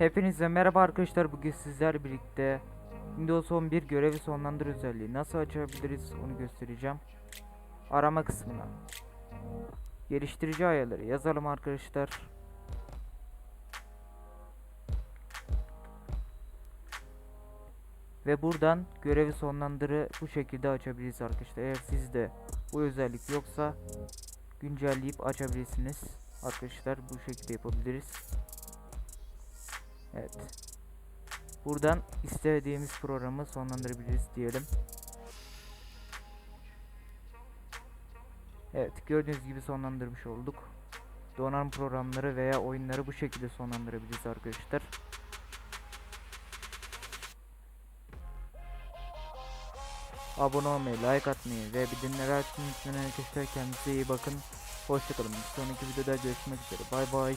Hepinize merhaba arkadaşlar. Bugün sizler birlikte Windows 11 görevi sonlandır özelliği nasıl açabiliriz onu göstereceğim. Arama kısmına geliştirici ayarları yazalım arkadaşlar. Ve buradan görevi sonlandırı bu şekilde açabiliriz arkadaşlar. Eğer sizde bu özellik yoksa güncelleyip açabilirsiniz. Arkadaşlar bu şekilde yapabiliriz. Evet. Buradan istediğimiz programı sonlandırabiliriz diyelim. Evet gördüğünüz gibi sonlandırmış olduk. Donanım programları veya oyunları bu şekilde sonlandırabiliriz arkadaşlar. Abone olmayı, like atmayı ve bildirimleri açmayı unutmayın arkadaşlar. Kendinize iyi bakın. Hoşçakalın. Sonraki videoda görüşmek üzere. Bay bay.